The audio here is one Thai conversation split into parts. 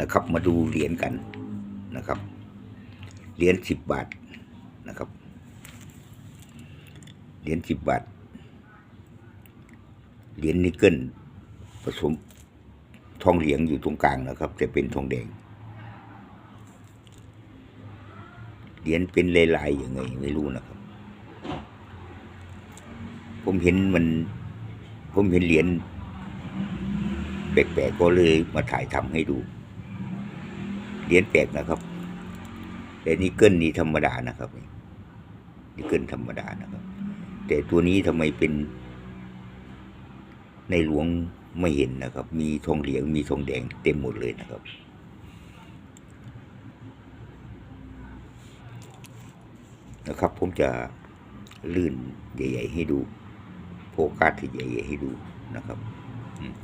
นะครับ มาดูเหรียญกันนะครับ เหรียญสิบบาทนะครับ เหรียญสิบบาท เหรียญนิกเกิลผสมทองเหลียงอยู่ตรงกลางนะครับแต่เป็นทองแดง เหรียญเป็นลายๆยังไงไม่รู้นะครับ ผมเห็นมัน ผมเห็นเหรียญ แปลกๆก็เลยมาถ่ายทำให้ดูเหรียญแปลกนะครับ แต่นิกเกิลนี่ธรรมดานะครับนี่เกิลธรรมดานะครับ แต่ตัวนี้ทำไมเป็น ในหลวงไม่เห็นนะครับ มีทองเหลืองมีทองแดงเต็มหมดเลยนะครับนะครับ ผมจะลื่นใหญ่ ๆ ให้ดู โฟกัสใหญ่ ๆ ให้ดูนะครับอืม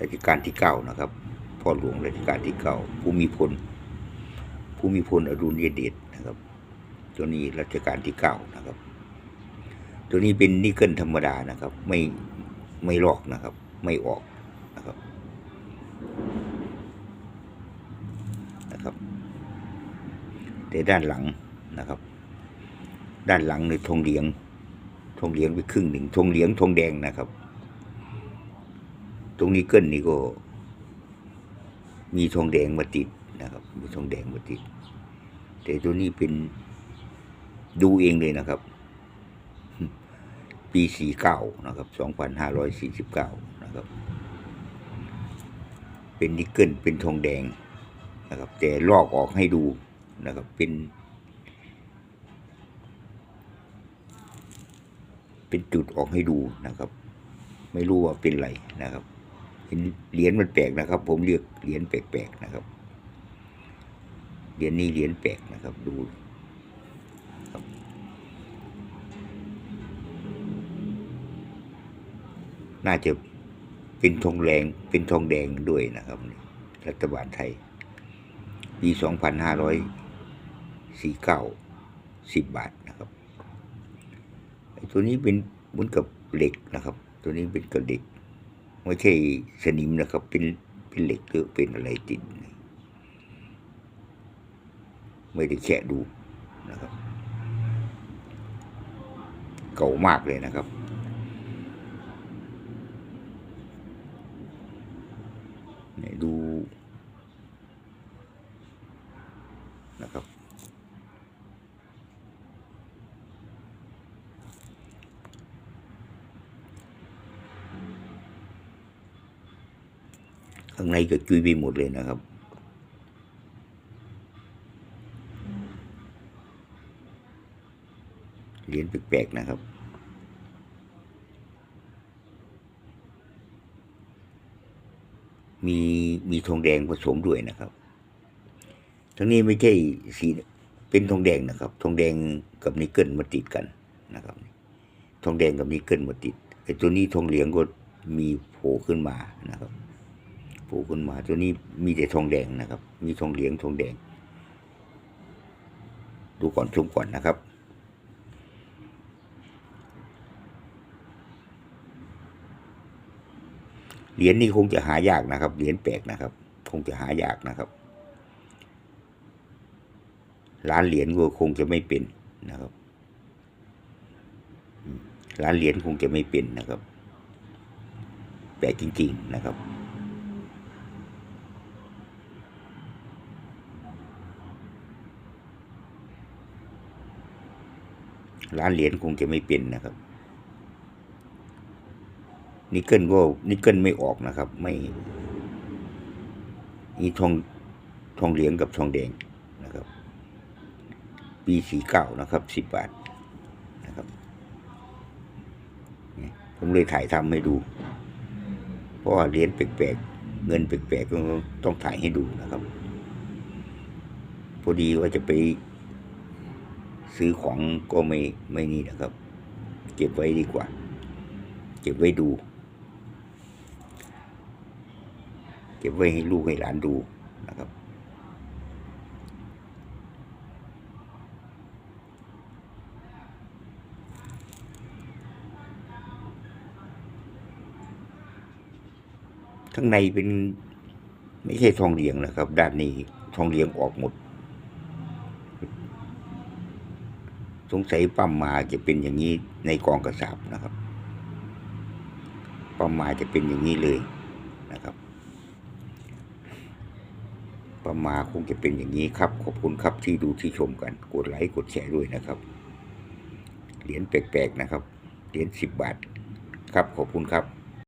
รัชกาลที่เก้านะครับ พ่อหลวงรัชกาลที่เก้าภูมิพลภูมิพลอดุลยเดชนะครับ ตัวนี้รัชกาลที่เก้านะครับ ตัวนี้เป็นนิกเกิลธรรมดานะครับ ไม่ไม่ลอกนะครับ ไม่ออกนะครับนะครับ แต่ด้านหลังนะครับ ด้านหลังในทองเหลียงทองเหลียงไปครึ่งหนึ่งทองเหลียงทองแดงนะครับ ตรงนี้เกิลนี่ก็ มีทองแดงมาติดนะครับ มีทองแดงมาติด แต่ตัวนี้เป็นดูเองเลยนะครับ ปีสี่เก้านะครับสองพันห้าร้อยสี่สิบเก้านะครับ เป็นนิกเกิลเป็นทองแดงนะครับ แต่ลอกออกให้ดูนะครับ เป็น เป็นจุดออกให้ดูนะครับ ไม่รู้ว่าเป็นไรนะครับ เห็นเหรียญมันแปลกนะครับ ผมเรียกเหรียญแปลกๆนะครับเหรียญนี้เหรียญแปลกนะครับ ดูครับน่าจะเป็นทองแดงเป็นทองแดงด้วยนะครับ รัฐบาลไทย ปีสองพันห้าร้อยสี่เก้าสิบบาทนะครับไอ้ตัวนี้เป็นเหมือนกับเหล็กนะครับ ตัวนี้เป็นกับเหล็ก ไม่ใช่สนิมนะครับ เป็นเป็นเหล็กหรือเป็นอะไรติดไม่ได้แคะดูนะครับ เก่ามากเลยนะครับเนี่ยดูนะครับ ข้างในก็จุยไปหมดเลยนะครับ เหรียญแปลกๆนะครับมีมีทองแดงผสมด้วยนะครับ ทั้งนี้ไม่ใช่สีเป็นทองแดงนะครับ ทองแดงกับนิกเกิลมาติดกันนะครับ ทองแดงกับนิกเกิลมาติดไอ้ตัวนี้ทองเหลืองก็มีโผล่ขึ้นมานะครับ ผล่ขึ้นมาตัวนี้มีแต่ทองแดงนะครับ มีทองเหลืองทองแดง ดูก่อนชมก่อนนะครับ เหรียญนี้คงจะหายากนะครับ เหรียญแปลกนะครับ คงจะหายากนะครับ ร้านเหรียญก็คงจะไม่เป็นนะครับ ร้านเหรียญคงจะไม่เป็นนะครับ แปลกจริง ๆ นะครับ ร้านเหรียญคงจะไม่เป็นนะครับนิกเกิลก็นิกเกิลไม่ออกนะครับ ไม่นี่ทองทองเหลืองกับทองแดงนะครับ ปีสี่เก้านะครับสิบบาทนะครับผมเลยถ่ายทำให้ดู เพราะว่าเหรียญแปลกๆเงินแปลกๆก็ต้องถ่ายให้ดูนะครับ พอดีว่าจะไป ซื้อของก็ไม่ไม่นี่นะครับ เก็บไว้ดีกว่า เก็บไว้ดู เก็บไว้ให้ลูกให้หลานดูนะครับ ข้างในเป็นไม่ใช่ทองเหลียงนะครับ ด้านนี้ทองเหลียงออกหมด สงสัยปั๊มมาจะเป็นอย่างนี้ในกองกระสาบนะครับปั๊มมาจะเป็นอย่างนี้เลยนะครับปั๊มมาคงจะเป็นอย่างนี้ครับ ขอบคุณครับที่ดูที่ชมกัน กดไลค์กดแชร์ด้วยนะครับ เหรียญแปลกๆนะครับ เหรียญสิบบาท ครับขอบคุณครับ